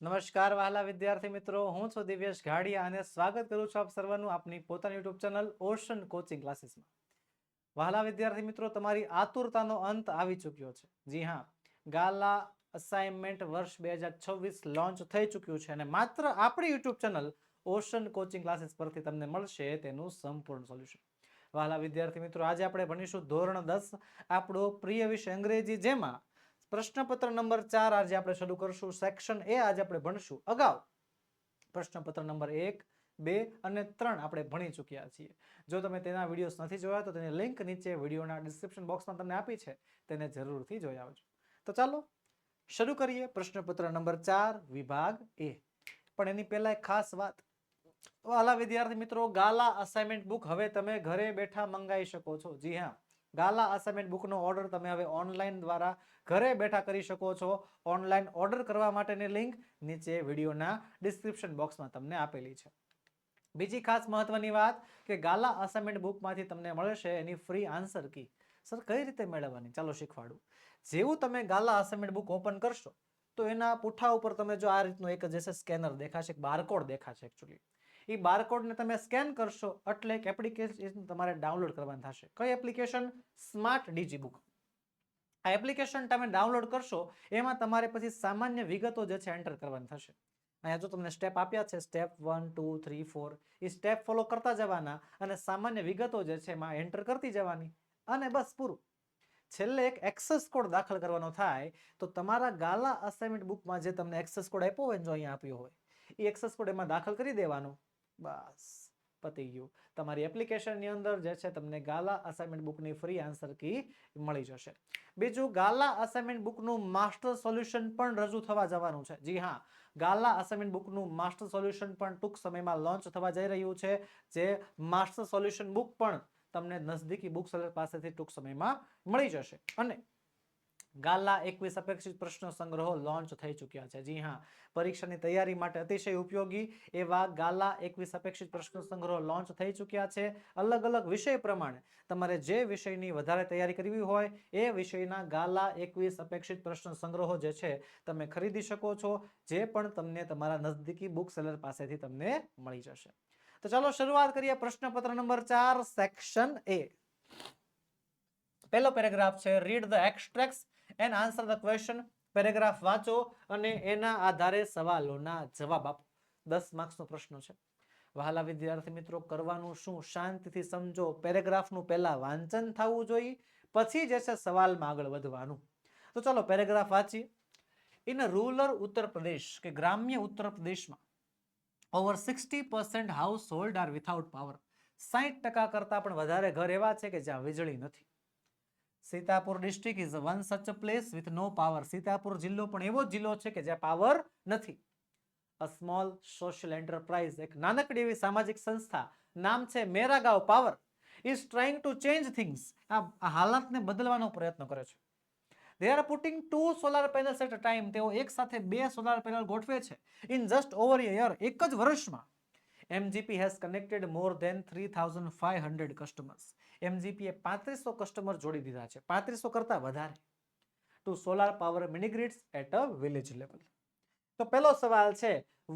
નમસ્કાર વહાલા વિદ્યાર્થી મિત્રો, હું છું દિવ્યેશ ઘાડિયા અને સ્વાગત કરું છું આપ સર્વનું આપની પોતાની યુટ્યુબ ચેનલ ઓશન કોચિંગ ક્લાસીસમાં વહાલા વિદ્યાર્થી મિત્રો, તમારી આતુરતાનો અંત આવી ચૂક્યો છે. જી હા, ગાલા અસાઇનમેન્ટ વર્ષ બે હજાર છવ્વીસ લોન્ચ થઈ ચૂક્યું છે અને માત્ર આપણી YouTube channel Ocean coaching classes પરથી તમને મળશે તેનું સંપૂર્ણ સોલ્યુશન. વહાલા વિદ્યાર્થી મિત્રો, આજે આપણે ભણીશું ધોરણ દસ, આપણો પ્રિય વિષય અંગ્રેજી, જેમાં પ્રશ્નપત્ર નંબર ચાર આજે આપણે શરૂ કરશું. સેક્શન એ આજે આપણે ભણશું. અગાઉ પ્રશ્નપત્ર નંબર એક, બે અને ત્રણ આપણે ભણી ચૂક્યા છીએ. જો તમે તેના વિડીયોઝ નથી જોયા, તો તેની લિંક નીચે વિડીયોના ડિસ્ક્રિપ્શન બોક્સમાં તમને આપી છે. તેને જરૂરથી જોઈ આવજો. તો ચાલો, શરૂ કરીએ પ્રશ્નપત્ર નંબર ચાર, વિભાગ એ પણ એની પહેલા એક ખાસ વાત. વાલા વિદ્યાર્થી મિત્રો, ગાલા અસાઇનમેન્ટ બુક હવે તમે ઘરે બેઠા મંગાવી શકો છો. જી હા. ગાલા અસાઇનમેન્ટ બુકનો ઓર્ડર તમે હવે ઓનલાઈન દ્વારા ઘરે બેઠા કરી શકો છો. ઓનલાઈન ઓર્ડર કરવા માટેની લિંક નીચે વિડીયોના ડિસ્ક્રિપ્શન બોક્સમાં તમને આપેલી છે. બીજી ખાસ મહત્વની વાત કે ગાલા અસાઇનમેન્ટ બુકમાંથી તમને મળશે એની ફ્રી આન્સર કી. સર, કઈ રીતે મેળવવાની? ચાલો શીખવાડું. જેવું તમે ગાલા અસાઇનમેન્ટ બુક ઓપન કરશો, તો એના પુઠ્ઠા ઉપર તમે જો આ રીતનું એક જે છે સ્કેનર દેખાશે બારકોડ દેખાશે એકચ્યુઅલી એ બારકોડને તમે સ્કેન કરશો એટલે એક એપ્લિકેશન તમારે ડાઉનલોડ કરવાની થશે. કઈ એપ્લિકેશન સ્માર્ટ ડીજી બુક આ એપ્લિકેશન તમે ડાઉનલોડ કરશો, એમાં તમારે પછી સામાન્ય વિગતો જે છે એન્ટર કરવાની થશે. અહીંયા જો તમને સ્ટેપ આપ્યા છે step one two three four એ સ્ટેપ ફોલો કરતા જવાના અને સામાન્ય વિગતો જે છે એમાં એન્ટર કરતી જવાની. અને બસ પૂરું. છેલ્લે એક એક્સેસ કોડ દાખલ કરવાનો થાય, તો તમારા ગાલા અસાઇનમેન્ટ બુકમાં જે તમને એક્સેસ કોડ આપ્યો હોય જો અહીંયા આપ્યો હોય એ એક્સેસ કોડ એમાં દાખલ કરી દેવાનો. બસ. પતી ગયું. તમારી એપ્લિકેશનની અંદર જે છે તમને ગાલા અસાઇનમેન્ટ બુકની ફ્રી આન્સર કી મળી જશે. બીજું ગાલા અસાઇનમેન્ટ બુકનું માસ્ટર સોલ્યુશન પણ રજૂ થવા જવાનું છે. જી હા ગાલા અસાઇનમેન્ટ બુકનું માસ્ટર સોલ્યુશન પણ ટૂંક સમયમાં લોન્ચ થવા જઈ રહ્યું છે. જે માસ્ટર સોલ્યુશન બુક પણ તમને નજદીકી બુક સેલર પાસેથી ટૂંક સમયમાં મળી જશે. અને ગાલા એકવીસ અપેક્ષિત પ્રશ્નો સંગ્રહો લોન્ચ થઈ ચૂક્યા છે. જી હા, પરીક્ષાની તૈયારી માટે અતિશય ઉપયોગી એવા ગાલા એકવીસ અપેક્ષિત પ્રશ્નો સંગ્રહો લોન્ચ થઈ ચૂક્યા છે. અલગ અલગ વિષય પ્રમાણે તમારે જે વિષયની વધારે તૈયારી કરવી હોય એ વિષયના ગાલા એકવીસ અપેક્ષિત પ્રશ્ન સંગ્રહો જે છે તમે ખરીદી શકો છો, જે પણ તમને તમારા નજદીકી બુક સેલર પાસેથી તમને મળી જશે. તો ચાલો શરૂઆત કરીએ પ્રશ્નપત્ર નંબર ચાર સેક્શન એ પહેલો પેરેગ્રાફ છે read the extracts and answer the question paragraph વાંચો અને એના આધારે સવાલોના જવાબ આપો. દસ માર્ક્સનો પ્રશ્ન છે. વહાલા વિદ્યાર્થી મિત્રો, કરવાનું શું? શાંતિથી સમજો. પેરેગ્રાફનું પહેલા વાંચન થવું જોઈએ, પછી જે છે સવાલમાં આગળ વધવાનું. તો ચલો પેરેગ્રાફ વાંચીએ. ઇન રૂરલ ઉત્તર પ્રદેશ કે ગ્રામ્ય ઉત્તર પ્રદેશમાં over sixty percent household are without power સાહીઠ ટકા કરતાં પણ વધારે ઘર એવા છે કે જ્યાં વીજળી નથી. Sitapur district is one such place with no power Sitapur જિલ્લો પણ એવો જિલ્લો છે કે જ્યાં પાવર નથી. અ સ્મોલ સોશિયલ એન્ટરપ્રાઇઝ એક નાનકડી એવી સામાજિક સંસ્થા, નામ છે Mera Gaon power is trying to change things આ હાલતને બદલવાનો પ્રયત્ન કરે છે. They are putting two solar panels at a time તેઓ એક સાથે બે સોલાર પેનલ ગોઠવે છે. ઇન જસ્ટ ઓવર યર એક જ વર્ષમાં MGP has connected more than 3500 customers. MGP એ પાંત્રીસો કસ્ટમર જોડી દીધા છે. પાંત્રીસો કરતા વધારે. Two solar power mini grids at a village level તો પહેલો સવાલ છે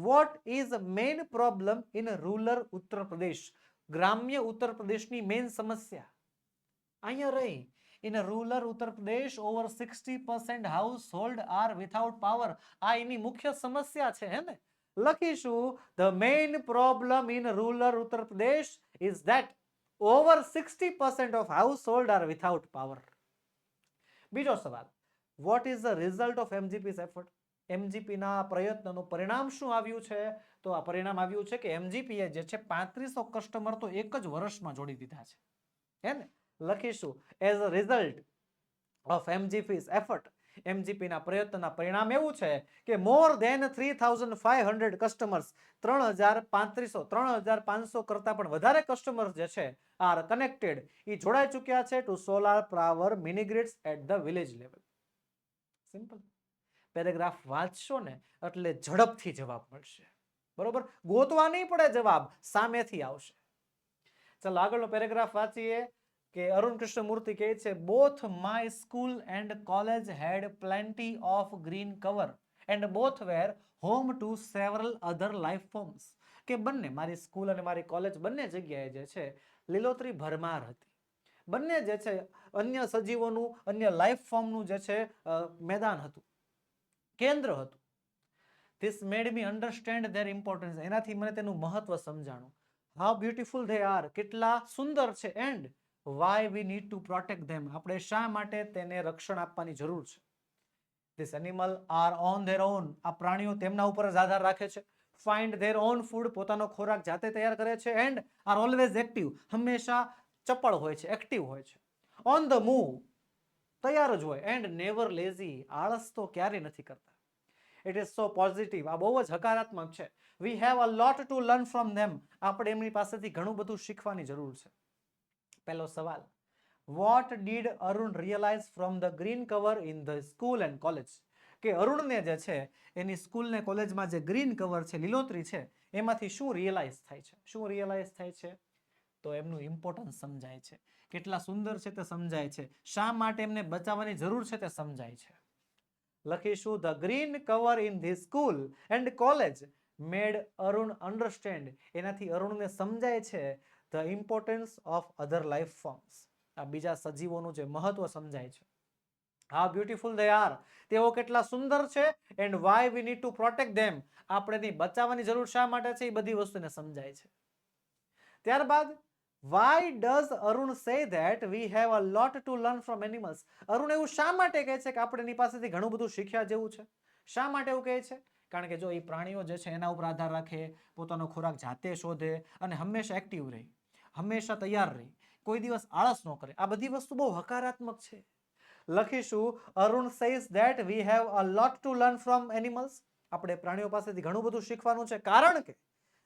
what is main problem in rural Uttar Pradesh? ગ્રામ્ય ઉત્તર પ્રદેશની મેઇન સમસ્યા. અહીંયા રહી. In rural Uttar Pradesh over sixty percent household are without power આ એની મુખ્ય સમસ્યા છે, હે ને? લખીશું the main problem in rural Uttar Pradesh is that over sixty percent of household are without power બીજો સવાલ what is the result of MGP's effort એમજીપીના પ્રયત્નનું પરિણામ શું આવ્યું છે? તો આ પરિણામ આવ્યું છે કે એમજીપીએ જે છે પાંત્રીસો કસ્ટમર તો એક જ વર્ષમાં જોડી દીધા છે. હે ને? લખીશું as a result of MGP's effort એમજીપીના પ્રયત્નના પરિણામ એવું છે કે more than three thousand five hundred customers, ત્રણ હજાર પાંત્રીસો, ત્રણ હજાર પાંચસો કરતાં પણ વધારે કસ્ટમર્સ જે છે, આર કનેક્ટેડ. એ જોડાઈ ચૂક્યા છે to solar power minigrids at the village level. Simple. Paragraph વાંચશો ને એટલે ઝડપથી જવાબ મળશે. બરોબર? ગોતવા નહીં પડે જવાબ, સામેથી આવશે. ચાલો આગળનો પેરેગ્રાફ વાંચીએ. કે અરુણ કૃષ્ણમૂર્તિ કહે છે both my school and college had plenty of green cover and both were home to several other life forms કે બંને, મારી સ્કૂલ અને મારી કોલેજ બંને જગ્યાએ જે છે, લીલોતરી ભરમાર હતી. બંને જે છે, અન્ય સજીવોનું, અન્ય લાઈફ ફોર્મનું જે છે મેદાન હતું. કેન્દ્ર હતું. This made me understand their importance એનાથી મને તેનું મહત્વ સમજાણું. હાઉ બ્યુટીફુલ ધે આર કેટલા સુંદર છે. And why we need to protect them આપણે શા માટે તેને રક્ષણ આપવાની જરૂર છે? This animal are on their own આ પ્રાણીઓ તેમના ઉપર જ આધાર રાખે છે. ફાઇન્ડ ધેર ઓન ફૂડ પોતાનો ખોરાક જાતે તૈયાર કરે છે એન્ડ આર ઓલવેઝ એક્ટિવ હંમેશા ચપળ હોય છે એક્ટિવ હોય છે. ઓન ધ મૂવ તૈયાર જ હોય એન્ડ નેવર લેઝી આળસ તો ક્યારેય નથી કરતા. ઇટ ઇઝ સો પોઝિટિવ આ બહુ જ હકારાત્મક છે. We have a lot to learn from them આપણે એમની પાસેથી ઘણું બધું શીખવાની જરૂર છે. પહેલો સવાલ. What did Arun realize from the green cover in the school and college કે અરુણને જે છે, એની સ્કૂલ ને કોલેજમાં જે ગ્રીન કવર છે, લીલોતરી છે, એમાંથી શું રિયલાઇઝ થાય છે? શું રિયલાઇઝ થાય છે? તો એમનું ઇમ્પોર્ટન્સ સમજાય છે. કેટલા સુંદર છે તે સમજાય છે. શા માટે એમને બચાવવાની જરૂર છે તે સમજાય છે. લખીશું the green cover in the school and college made Arun understand એનાથી અરુણને સમજાય છે the importance of other life forms. આ બીજા સજીવોનું જે મહત્વ સમજાય છે. હા, બ્યુટીફુલ દે આર. તેઓ કેટલા સુંદર છે and why we need to protect them. આપણે બચાવવાની જરૂર શા માટે છે? એ બધી વસ્તુને સમજાય છે. ત્યારબાદ, why does Arun say that we have a lot to learn from animals. Arun એવું શા માટે કહે છે કે આપણે એની પાસેથી ઘણું બધું શીખ્યા જેવું છે? શા માટે એવું કહે છે? કારણ કે જો એ પ્રાણીઓ જે છે એના ઉપર આધાર રાખે, પોતાનો ખોરાક જાતે શોધે અને હંમેશા એક્ટિવ રહે. હંમેશા તૈયાર રહી. કોઈ દિવસ આળસ ન કરે. આ બધી વસ્તુ બહુ હકારાત્મક છે. લખીશું, Arun says that we have a lot to learn from animals આપણે પ્રાણીઓ પાસેથી ઘણું બધું શીખવાનું છે. કારણ કે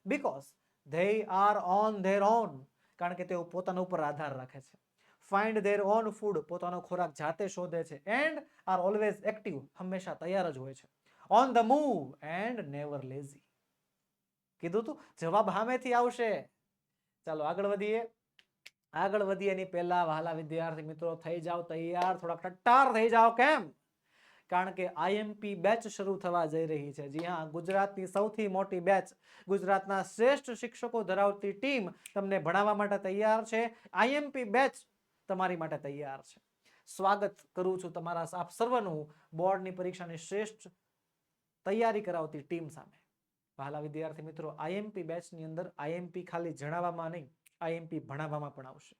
because they are on their own કારણ કે તેઓ પોતાના ઉપર આધાર રાખે છે. ફાઇન્ડ ધેર ઓન ફૂડ પોતાનો ખોરાક જાતે શોધે છે. એન્ડ આર ઓલવેઝ એક્ટિવ હંમેશા તૈયાર જ હોય છે. On the move and never lazy કીધું તું? જવાબ હામેથી આવશે. ચાલો આગળ વધીએ. આગળ વધીએ એની પહેલા વહાલા વિદ્યાર્થી મિત્રો થઈ જાઓ તૈયાર, થોડાક ટટ્ટાર થઈ જાઓ કેમ? કારણ કે આઈએમપી બેચ શરૂ થવા જઈ રહી છે. જી હા, ગુજરાતની સૌથી મોટી બેચ ગુજરાતના શ્રેષ્ઠ શિક્ષકો ધરાવતી ટીમ તમને ભણાવવા માટે તૈયાર છે. આઈએમપી બેચ તમારી માટે તૈયાર છે. સ્વાગત કરું છું તમારા આપ સર્વનું. બોર્ડની પરીક્ષાની શ્રેષ્ઠ તૈયારી કરાવતી ટીમ સામે. વહાલા વિદ્યાર્થી મિત્રો આઈએમપી બેચની અંદર આઈએમપી ખાલી જણાવવામાં નહીં આઈએમપી ભણાવવામાં પણ આવશે.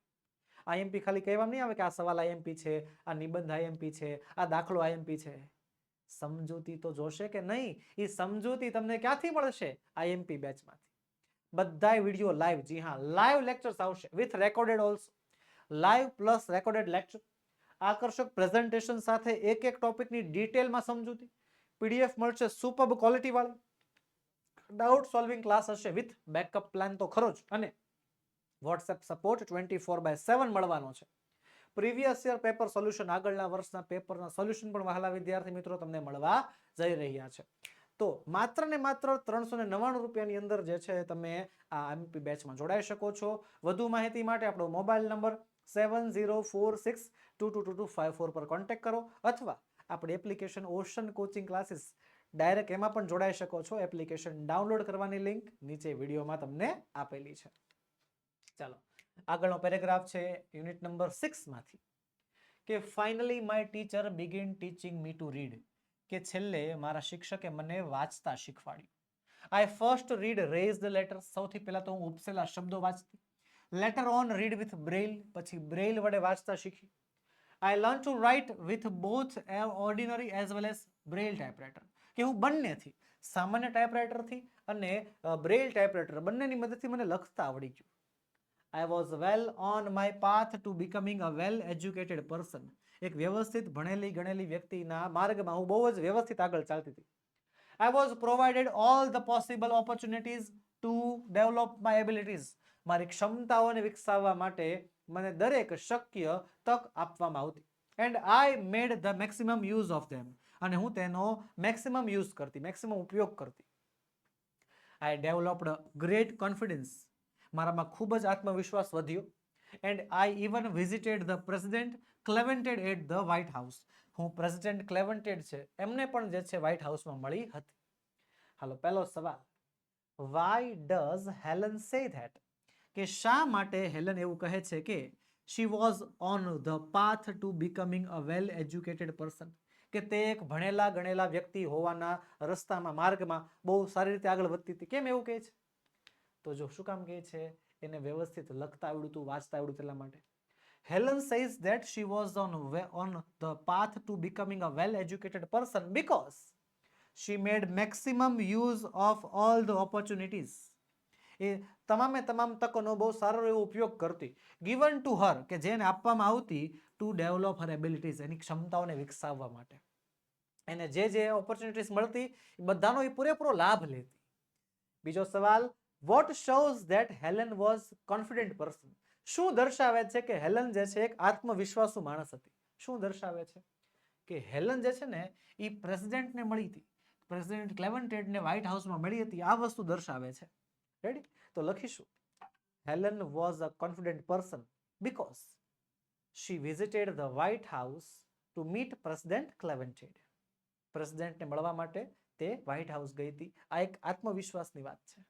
આઈએમપી ખાલી કહેવામાં નહીં આવે કે આ સવાલ આઈએમપી છે, આ નિબંધ આઈએમપી છે, આ દાખલો આઈએમપી છે. સમજૂતી તો જોશે કે નહીં એ સમજૂતી તમને ક્યાંથી મળશે? આઈએમપી બેચમાંથી બધાય વીડિયો લાઈવ જી હા લાઈવ લેક્ચર્સ આવશે with recorded also live plus recorded lecture આકર્ષક પ્રેઝન્ટેશન સાથે એક એક ટોપિકની ડિટેલમાં સમજૂતી. પીડીએફ મળશે સુપર ક્વોલિટી વાળી. ડાઉટ સોલ્વિંગ ક્લાસ હશે વિથ બેકઅપ પ્લાન તો ખરો જ. અને WhatsApp support twenty four by seven મળવાનો છે. પ્રીવિયસ યર પેપર સોલ્યુશન આગળના વર્ષના પેપરના સોલ્યુશન પણ વહાલા વિદ્યાર્થી મિત્રો તમને મળવા જઈ રહ્યા છે. તો માત્ર ને માત્ર ત્રણસો ને નવ્વાણું રૂપિયાની અંદર જે છે તમે આ એમપી બેચમાં જોડાઈ શકો છો. વધુ માહિતી માટે આપણો mobile number seven zero four six two two two two five four પર કોન્ટેક્ટ કરો. અથવા આપણી application Ocean Coaching Classes direct એમાં પણ જોડાઈ શકો છો એપ્લિકેશન ડાઉનલોડ કરવાની લિંક નીચે વિડીયોમાં તમને આપેલી છે. ચાલો, આગળનો પેરેગ્રાફ છે યુનિટ નંબર સિક્સમાંથી કે finally my teacher begin teaching me to read કે છેલ્લે મારા શિક્ષકે મને વાંચતા શીખવાડ્યું. I first read raised the letter સૌથી પહેલાં તો હું ઉપસેલા શબ્દો વાંચતી. Later on read with Braille પછી બ્રેઇલ વડે વાંચતા શીખી. I learn to write with both ordinary as well as Braille typewriter કે હું બંનેથી, સામાન્ય ટાઈપરાઇટરથી અને બ્રેલ ટાઈપરાઇટર બંનેની મદદથી મને લખતા આવડી ગયું. I was well on my path to becoming a well educated person એક વ્યવસ્થિત, ભણેલી, ગણેલી વ્યક્તિના માર્ગમાં હું બહુ જ વ્યવસ્થિત આગળ ચાલતી હતી. I was provided all the possible opportunities to develop my abilities મારી ક્ષમતાઓને વિકસાવવા માટે મને દરેક શક્ય તક આપવામાં આવતી. And I made the maximum use of them અને હું તેનો મેક્સિમમ યુઝ કરતી મેક્સિમમ ઉપયોગ કરતી. આઈ ડેવલપ્ડ ગ્રેટ કોન્ફિડન્સ મારામાં ખૂબ જ આત્મવિશ્વાસ વધ્યો. And I even visited the president Cleveland at the White House હું પ્રેસિડેન્ટ ક્લેવન્ટેડ છે, એમને પણ જે છે વ્હાઇટ હાઉસમાં મળી હતી. હાલો, પહેલો સવાલ. Why does Helen say that કે શા માટે હેલન એવું કહે છે કે she was on the path to becoming a well educated person કે તે એક ભણેલા ગણેલા વ્યક્તિ હોવાના રસ્તામાં માર્ગમાં બહુ સારી રીતે આગળ વધતી હતી. કેમ એવું કહે છે? તો જો શું કામ કહે છે? એને વ્યવસ્થિત લખતા આવડતું હતું વાંચતા આવડતું એટલા માટે. Helen says that she was on on the path to becoming a well educated person because she made maximum use of all the opportunities. એ તમામે તમામ તકોનો બહુ સારો એવો ઉપયોગ કરતી. ગિવન ટુ હર કે જેને આપવામાં આવતી ટુ ડેવલપ હર એબિલિટીઝ એની ક્ષમતાઓને વિકસાવવા માટે. એને જે જે ઓપોર્ચ્યુનિટીઝ મળતી, એ બધાનો એ પૂરેપૂરો લાભ લેતી. બીજો સવાલ what shows that Helen was confident person શું દર્શાવે છે કે હેલન જે છે, એક આત્મવિશ્વાસુ માણસ હતી? શું દર્શાવે છે? કે હેલન જે છે ને, એ પ્રેસિડેન્ટને મળી હતી. પ્રેસિડેન્ટ ક્લેવન્ટેડને વ્હાઇટ હાઉસમાં મળી હતી. આ વસ્તુ દર્શાવે છે. રેડી તો લખીશું. Helen was a confident person because she visited the White House to meet president Cleveland પ્રેસિડેન્ટને મળવા માટે તે વ્હાઇટ હાઉસ ગઈ હતી. આ એક આત્મવિશ્વાસની વાત છે.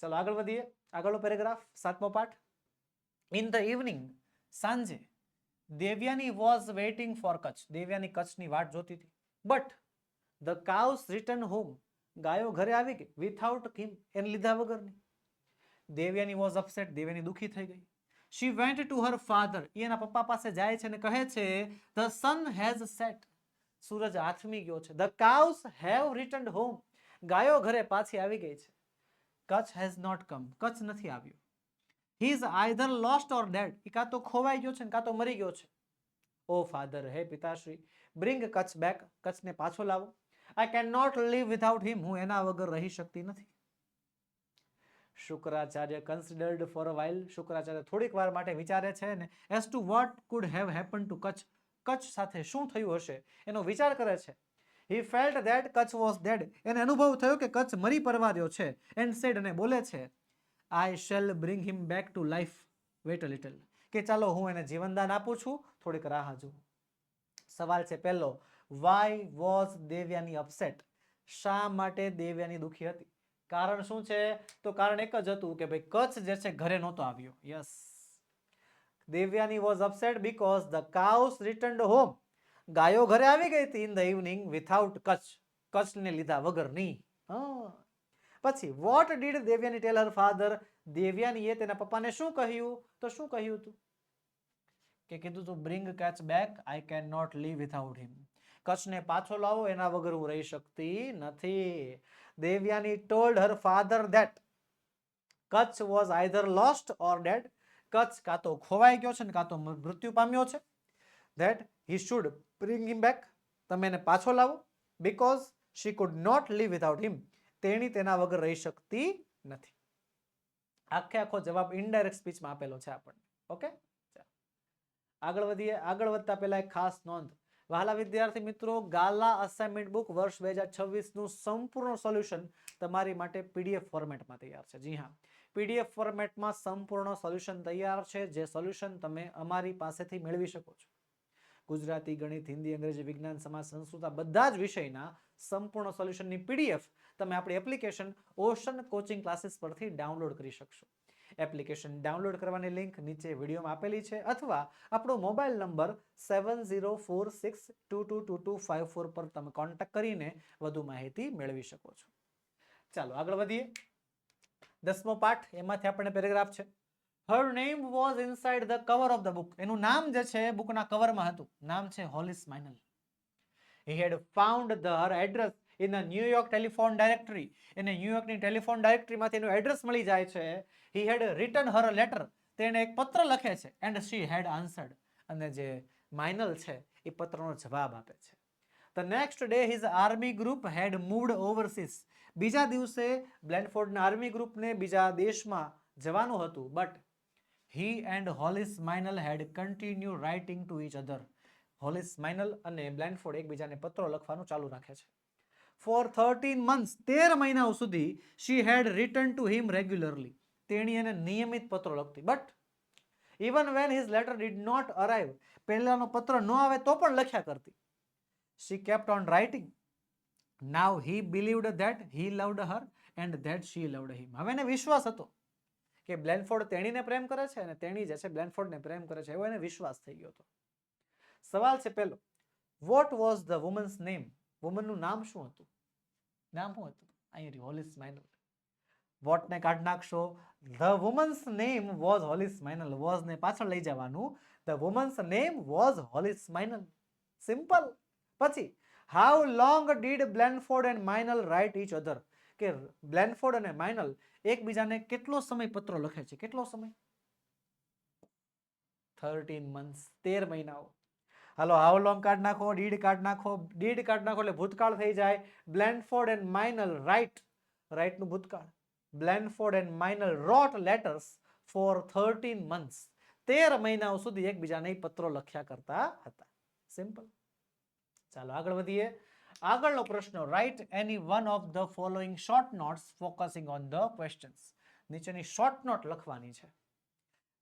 ચલો આગળ વધીએ. આગળનો પેરેગ્રાફ સાતમો પાઠ. ઇન ધ ઇવનિંગ સાંજે, Devyani was waiting for Kach. Devyani કચ્છની વાટ જોતી હતી. But the cows return home ગાયો ઘરે આવી ગઈ. Without Kim? એને લીધા વગરની. દેવ્યાની વોઝ અપસેટ દેવ્યાની દુઃખી થઈ ગઈ. She went to her father એના પપ્પા પાસે જાય છે અને કહે છે ધ સન હેઝ સેટ સૂરજ આથમી ગયો છે. The cows have return home ગાયો ઘરે પાછી આવી ગઈ છે. Kach has not come Kach નથી આવ્યો. He is either lost or dead એ કાં તો ખોવાઈ ગયો છે કાં તો મરી ગયો છે. ઓ ફાધર, હે પિતાશ્રી બ્રિંગ કચ્છ બેક કચ્છને પાછો લાવો. I can not live without him હું એના વગર રહી શકતી નથી. Shukracharya considered for while Shukracharya થોડીક વાર માટે વિચારે છે ને as to what could have happen to Kach? Kach સાથે શું થયું હશે? એનો વિચાર કરે છે. He felt that Kach was dead એને અનુભવ થયો કે કચ્છ મરી પરવાર્યો છે એન્ડ સેડ અને બોલે છે I shall bring him back to life wait a little કે ચાલો હું એને જીવનદાન આપું છું, થોડીક રાહ જોઉં. સવાલ છે પહેલો વાય વોઝ દેવ્યાની અપસેટ શા માટે દેવ્યાની દુઃખી હતી? કારણ શું છે? તો કારણ એક જ હતું કે ભાઈ કચ્છ જે છે ઘરે નહોતો આવ્યો. Yes Devyani was upset because the cows return home ગાયો ઘરે આવી ગઈ હતી in the evening without Kach. કચ્છને લીધા વગરની હા. પછી what did Devyani tell her father દેવ્યાનીએ તેના પપ્પાને શું કહ્યું? તો શું કહ્યું હતું કે કીધું તું bring Kach back I can not live without him કચ્છને પાછો લાવો, એના વગર હું રહી શકતી નથી. Devyani told her father that Kach was either lost or dead Kach કાં તો ખોવાઈ ગયો છે ને કાં તો મૃત્યુ પામ્યો છે. That he should bring him back તમે એને પાછો લાવો. Because she could not live without him તેણી તેના વગર રહી શકતી નથી. આખે આખો જવાબ ઇનડાયરેક્ટ સ્પીચમાં આપેલો છે આપણને. ઓકે આગળ વધીએ. આગળ વધતા પહેલા એક ખાસ નોંધ. વહાલા વિદ્યાર્થી મિત્રો, ગાલા અસાઇનમેન્ટ બુક વર્ષ બે હજાર છવ્વીસનું સંપૂર્ણ સોલ્યુશન તમારી માટે પીડીએફ ફોર્મેટમાં તૈયાર છે. જી હા પીડીએફ ફોર્મેટમાં સંપૂર્ણ સોલ્યુશન તૈયાર છે. જે સોલ્યુશન તમે અમારી પાસેથી મેળવી શકો છો. ગુજરાતી, ગણિત, હિન્દી, અંગ્રેજી, વિજ્ઞાન, સમાજ, સંસ્કૃત બધા જ વિષયના સંપૂર્ણ સોલ્યુશનની પીડીએફ તમે આપણી એપ્લિકેશન ઓશન કોચિંગ ક્લાસીસ પરથી ડાઉનલોડ કરી શકશો. એપ્લિકેશન ડાઉનલોડ કરવાની લિંક નીચે વિડીયોમાં આપેલી છે અથવા આપણો mobile number seven zero four six two two two two five four પર તમે કોન્ટેક્ટ કરીને વધુ માહિતી મેળવી શકો છો. ચાલો, આગળ વધીએ. દસમો પાઠ, એમાંથી આપણને પેરેગ્રાફ છે. Her name was inside the cover of the book એનું નામ જે છે બુકના કવરમાં હતું. નામ છે Hollis Meynell he had found the her address in New York telephone directory એને ન્યુયોર્કની ટેલિફોન ડાયરેક્ટરીમાંથી એનું એડ્રેસ મળી જાય છે. હી હેડ રિટર્ન હર લેટર તેણે એક પત્ર લખે છે. એન્ડ શી હેડ આન્સર્ડ અને જે માઇનલ છે, એ પત્રનો જવાબ આપે છે. The next day his army group had moved overseas બીજા દિવસે બ્લેન્ડફોર્ડના આર્મી ગ્રુપને બીજા દેશમાં જવાનું હતું. But he and Hollis Meynell had continue writing to each other Hollis Meynell અને બ્લેન્ડફોર્ડ એકબીજાને પત્રો લખવાનું ચાલુ રાખે છે. ફોર થર્ટીન મંથ્સ તેર મહિનાઓ સુધી she had return to him regularly તેણી એને નિયમિત પત્રો લખતી. But even when his letter did not arrive પહેલાંનો પત્ર ન આવે તો પણ લખ્યા કરતી. She kept on writing now he believed that he loved her and that she loved him હવે એને વિશ્વાસ હતો કે બ્લેનફોર્ડ તેણીને પ્રેમ કરે છે અને તેણી જે છે બ્લેનફોર્ડને પ્રેમ કરે છે, એવો એને વિશ્વાસ થઈ ગયો હતો. સવાલ છે પહેલો. What was the woman's name વુમનનું નામ શું હતું? નામ શું હતું? અહીં રહ્યું હોલિસ માઇનલ વોટને કાઢ નાખશો? The woman's name was Hollis Meynell વોઝને પાછળ લઈ જવાનું. The woman's name was Hollis Meynell simple પછી how long did Blandford and Meynell write each other કે બ્લેનફોર્ડ અને માઇનલ એકબીજાને કેટલો સમય પત્રો લખે છે? કેટલો સમય? થર્ટીન મંથ્સ તેર મહિનાઓ. હાલો હાઉ લોંગ કાર્ડ નાખો ડીડ કાર્ડ નાખો ડીડ કાર્ડ નાખો એટલે ભૂતકાળ થઈ જાય બ્લેનફોર્ડ એન્ડ માઇનલ રાઇટ રાઇટનું ભૂતકાળ Blanford and Minal wrote letters for thirteen months તેર મહિનાઓ સુધી એકબીજાને ઈ પત્રો લખ્યા કરતા હતા સિમ્પલ ચાલો આગળ વધીએ આગળનો પ્રશ્ન write any one of the following short notes focusing on the questions નીચેની શોર્ટ નોટ લખવાની છે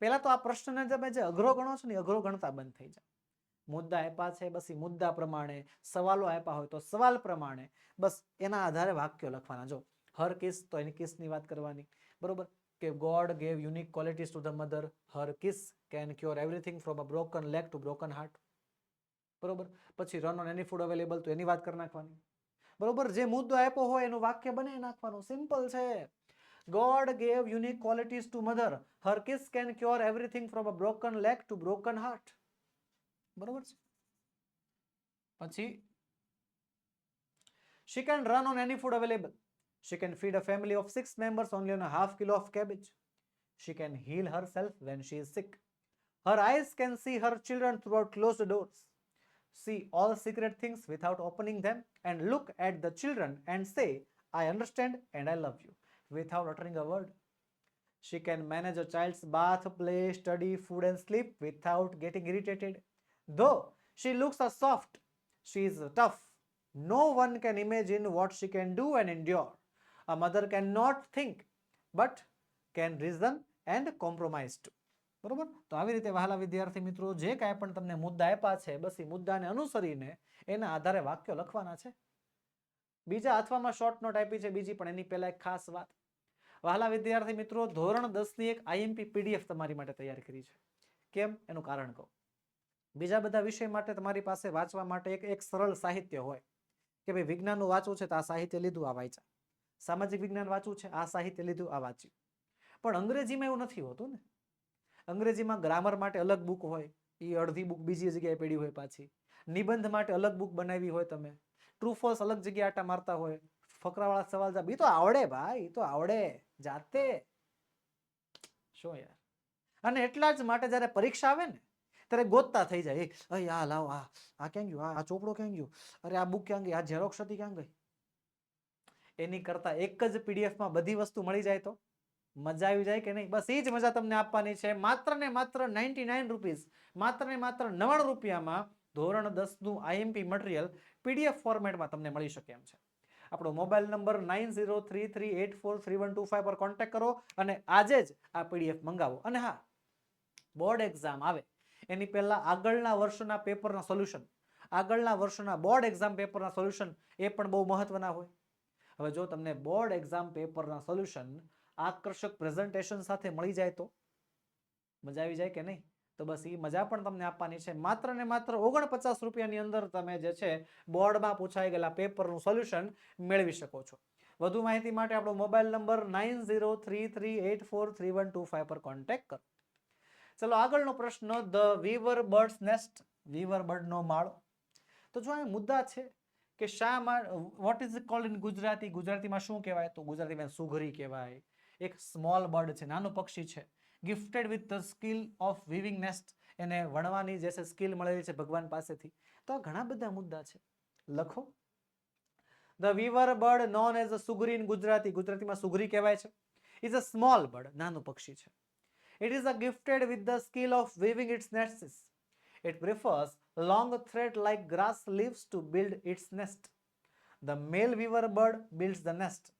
પહેલા તો આ પ્રશ્નને તમે જે અઘરો ગણો છો ને એ અઘરો ગણતા બંધ થઈ જાય મુદ્દા આપ્યા છે, બસ એ મુદ્દા પ્રમાણે, સવાલો આપ્યા હોય તો સવાલ પ્રમાણે, બસ એના આધારે વાક્યો લખવાના. જો હર કિસ, તો એની કિસની વાત કરવાની. બરોબર? કે God gave unique qualities to the mother, her kiss can cure everything from a broken leg to broken heart. બરોબર? પછી run on any food available, તો એની વાત કરી નાખવાની. બરોબર? જે મુદ્દો આપ્યો હોય એનું વાક્ય બનાવી નાખવાનું. સિમ્પલ છે. God gave unique qualities to mother, her kiss can cure everything from a broken leg to broken heart. બરોબર છે પછી she can run on any food available she can feed a family of six members only on a half kilo of cabbage she can heal herself when she is sick her eyes can see her children throughout closed doors see all secret things without opening them and look at the children and say i understand and i love you without uttering a word she can manage a child's bath play study food and sleep without getting irritated Though she looks a soft, she is tough. No one can imagine what she can do and endure. A mother cannot think, but can reason and compromise too. બરોબર? તો આવી રીતે વહાલા વિદ્યાર્થી મિત્રો જે કાંઈ પણ તમને મુદ્દા આપ્યા છે બસ એ મુદ્દાને અનુસરીને એના આધારે વાક્યો લખવાના છે. બીજા અથવામાં શોર્ટ નોટ આપી છે બીજી પણ એની પહેલા એક ખાસ વાત. વહાલા વિદ્યાર્થી મિત્રો ધોરણ દસની એક આઈએમપી પીડીએફ તમારી માટે તૈયાર કરી છે. કેમ? એનું કારણ કહું. બીજા બધા વિષય માટે તમારી પાસે વાંચવા માટે એક એક સરળ સાહિત્ય હોય કે ભાઈ વિજ્ઞાનનું વાંચવું છે તો આ સાહિત્ય લીધું, આ વાંચ્યા. સામાજિક વિજ્ઞાન વાંચવું છે, આ સાહિત્ય લીધું, આ વાંચ્યું. પણ અંગ્રેજીમાં એવું નથી હોતું ને. અંગ્રેજીમાં ગ્રામર માટે અલગ બુક હોય એ અડધી બુક બીજી જગ્યાએ પડી હોય પાછી. નિબંધ માટે અલગ બુક બનાવી હોય તમે. ટ્રુ ફોલ્સ અલગ જગ્યાએ આટા મારતા હોય. ફકરાવાળા સવાલ જવાબ એ તો આવડે ભાઈ એ તો આવડે, જાતે. શું યાર? અને એટલા જ માટે જ્યારે પરીક્ષા આવે ને ત્યારે ગોતતા થઈ જાય. એ આ લાવ, આ આ ક્યાં ગયું? આ ચોપડો ક્યાં ગયું? અરે, આ બુક ક્યાં ગઈ? આ ઝેરોક્ષ હતી ક્યાં ગઈ? એની કરતા એક જ પીડીએફમાં બધી વસ્તુ મળી જાય તો? મજા આવી જાય કે નહીં? બસ એ જ મજા તમને આપવાની છે. માત્ર ને માત્ર નાઇન્ટી નાઇન રૂપીઝ માત્ર ને માત્ર નવ્વાણું રૂપિયામાં ધોરણ દસનું આઈએમપી મટીરિયલ પીડીએફ ફોર્મેટમાં તમને મળી શકે એમ છે. આપણો mobile number nine zero three three eight four three one two five પર કોન્ટેક્ટ કરો અને આજે જ આ પીડીએફ મંગાવો. અને હા બોર્ડ એક્ઝામ આવે. એની પહેલાં આગળના વર્ષના પેપરના સોલ્યુશન આગળના વર્ષના બોર્ડ એક્ઝામ પેપરના સોલ્યુશન એ પણ બહુ મહત્વના હોય. હવે જો તમને બોર્ડ એક્ઝામ પેપરના સોલ્યુશન આકર્ષક પ્રેઝન્ટેશન સાથે મળી જાય તો? મજા આવી જાય કે નહીં? તો બસ એ મજા પણ તમને આપવાની છે. માત્ર ને માત્ર ઓગણપચાસ રૂપિયાની અંદર તમે જે છે બોર્ડમાં પૂછાઈ ગયેલા પેપરનું સોલ્યુશન મેળવી શકો છો. વધુ માહિતી માટે આપણો mobile number nine zero three three eight four three one two five પર કોન્ટેક્ટ કરો. ચલો આગળનો પ્રશ્ન, the weaver bird's nest weaver બર્ડનો માળો. તો જો અહીં મુદ્દા છે કે શા what is called in Gujarati? ગુજરાતીમાં શું કહેવાય? તો ગુજરાતીમાં સુઘરી કહેવાય. એક સ્મોલ બર્ડ છે, નાનું પક્ષી છે. Gifted with the skill of weaving nest એને વણવાની જે છે સ્કિલ મળેલી છે ભગવાન પાસેથી. તો આ ઘણા બધા મુદ્દા છે. લખો. The weaver bird known as a sugari in Gujarati. ગુજરાતીમાં સુગરી કહેવાય છે. ઇઝ અ સ્મોલ બર્ડ નાનું પક્ષી છે. It is gifted with the skill of weaving its nests. It prefers long thread-like grass leaves to build its nest. The male weaver bird builds the nest.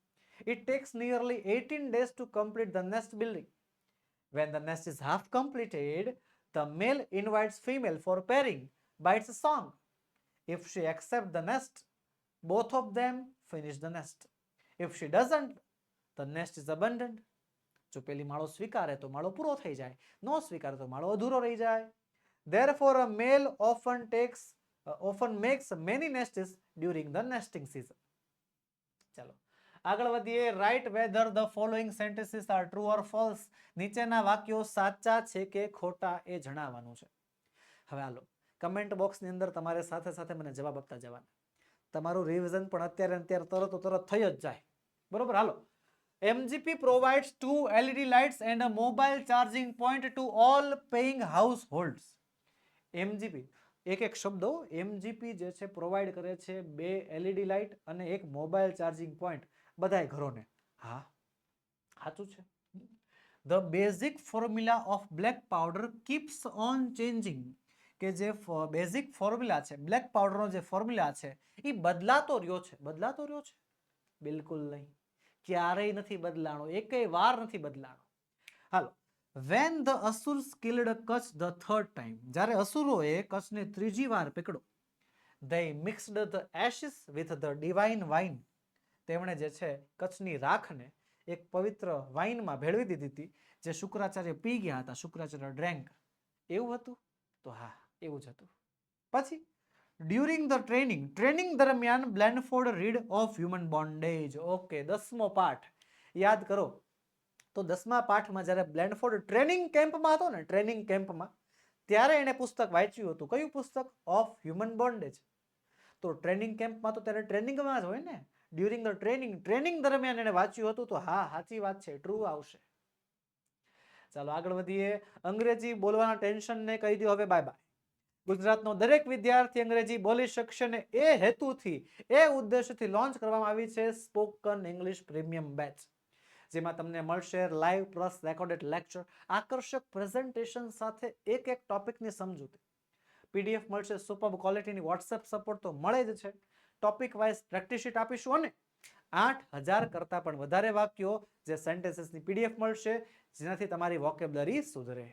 It takes nearly 18 days to complete the nest building. When the nest is half completed, the male invites female for pairing by its song. If she accepts the nest, both of them finish the nest. If she doesn't, the nest is abandoned. જો પેલી માળો સ્વીકારે તો માળો પૂરો થઈ જાય, નો સ્વીકારે તો માળો અધૂરો રહી જાય. Therefore a male often takes often makes many nests during the nesting season. ચાલો, આગળ વધીએ. Write whether the following sentences are true or false નીચેના વાક્યો સાચા છે કે ખોટા એ જણાવવાનું છે. હવે હાલો કમેન્ટ બોક્સની અંદર તમારે સાથે સાથે મને જવાબ આપતા જવાના. તમારું રિવિઝન પણ અત્યારે અત્યારે તરત તરત થઈ જ જાય. બરોબર? હાલો. MGP provides two LED lights and a mobile charging point to all paying households. MGP એક એક શબ્દો MGP જે છે પ્રોવાઈડ કરે છે બે LED લાઇટ અને એક મોબાઈલ ચાર્જિંગ પોઈન્ટ બધાય ઘરોને. હા, સાચું છે. The basic formula of black powder keeps on changing કે જે બેઝિક ફોર્મ્યુલા છે બ્લેક પાવડરનો જે ફોર્મ્યુલા છે એ બદલાતો રહ્યો છે. બદલાતો રહ્યો છે? બિલકુલ નહીં. ક્યારેય નથી બદલાણો, એકેય વાર નથી બદલાણો. હાલો when the asur killed Kach the third time જ્યારે અસુરોએ કચ્છને ત્રીજી વાર પકડો they mixed the ashes with the divine wine તેમણે જે છે, કચ્છની રાખને એક પવિત્ર વાઇનમાં ભેળવી દીધી હતી, જે શુક્રાચાર્ય પી ગયા હતા, શુક્રાચાર્ય ડ્રેન્ક એવું હતું? તો હા, એવું જ હતું. પછી? ડ્યુરિંગ ધ ટ્રેનિંગ ટ્રેનિંગ દરમિયાન Blandford read of human bondage okay દસમો પાઠ. યાદ કરો. તો દસમા પાઠમાં જ્યારે બ્લેન્ડફોર્ડ ટ્રેનિંગ કેમ્પમાં હતો ને ટ્રેનિંગ કેમ્પમાં ત્યારે એણે પુસ્તક વાંચ્યું હતું. કયું પુસ્તક? ઓફ હ્યુમન બોન્ડેજ તો ટ્રેનિંગ કેમ્પમાં તો ત્યારે ટ્રેનિંગમાં જ હોય ને. ડ્યુરિંગ ધ ટ્રેનિંગ ટ્રેનિંગ દરમિયાન એણે વાંચ્યું હતું. તો હા, સાચી વાત છે. ટ્રુ આવશે. ચાલો આગળ વધીએ. અંગ્રેજી બોલવાના ટેન્શનને કહી દો હવે બાય બાય ગુજરાતનો દરેક વિદ્યાર્થી અંગ્રેજી બોલી શકશે ને એ હેતુથી, એ ઉદ્દેશથી લોન્ચ કરવામાં આવી છે સ્પોકન ઇંગ્લિશ પ્રીમિયમ બેચ. જેમાં તમને મળશે લાઈવ પ્લસ રેકોર્ડેડ લેક્ચર, આકર્ષક પ્રેઝન્ટેશન સાથે એક એક ટોપિકની સમજૂતી. પીડીએફ મળશે સુપર ક્વોલિટીની વોટ્સએપ સપોર્ટ તો મળે જ છે. ટોપિક વાઇઝ પ્રેક્ટિસ શીટ આપીશું અને આઠ હજાર કરતાં પણ વધારે વાક્યો જે સેન્ટેન્સીસની પીડીએફ મળશે, જેનાથી તમારી વોકેબલરી સુધરે.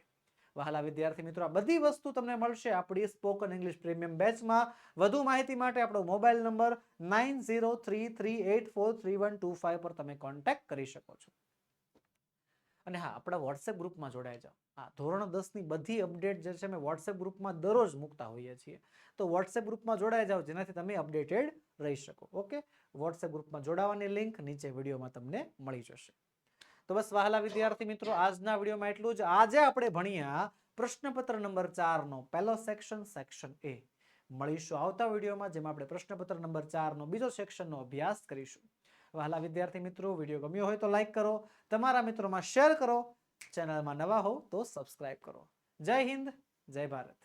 વહાલા વિદ્યાર્થી મિત્રો, આ બધી વસ્તુ તમને મળશે આપણી સ્પોકન ઇંગ્લિશ પ્રીમિયમ બેચમાં. વધુ માહિતી માટે આપણો mobile number nine zero three three eight four three one two five પર તમે કોન્ટેક્ટ કરી શકો છો. અને હા, આપણા વોટ્સએપ ગ્રુપમાં જોડાઈ જાઓ. હા, ધોરણ દસની બધી અપડેટ જે છે, અમે વોટ્સએપ ગ્રુપમાં દરરોજ મૂકતા હોઈએ છીએ. તો વોટ્સએપ ગ્રુપમાં જોડાઈ જાઓ, જેનાથી તમે અપડેટેડ રહી શકો, ઓકે? વોટ્સએપ ગ્રુપમાં જોડાવાની લિંક નીચે વિડીયોમાં તમને મળી જશે. તો બસ વહાલા વિદ્યાર્થી મિત્રો, આજના વિડીયોમાં એટલું જ. આજે આપણે ભણ્યા પ્રશ્નપત્ર નંબર ચારનો, પહેલો સેક્શન સેક્શન એ મળીશું આવતા વિડીયોમાં, જેમાં આપણે પ્રશ્નપત્ર નંબર ચારનો બીજો સેક્શનનો અભ્યાસ કરીશું. વહાલા વિદ્યાર્થી મિત્રો, વીડિયો ગમ્યો હોય તો લાઈક કરો. તમારા મિત્રોમાં શેર કરો. ચેનલમાં નવા હો તો સબસ્ક્રાઇબ કરો. જય હિન્દ, જય ભારત.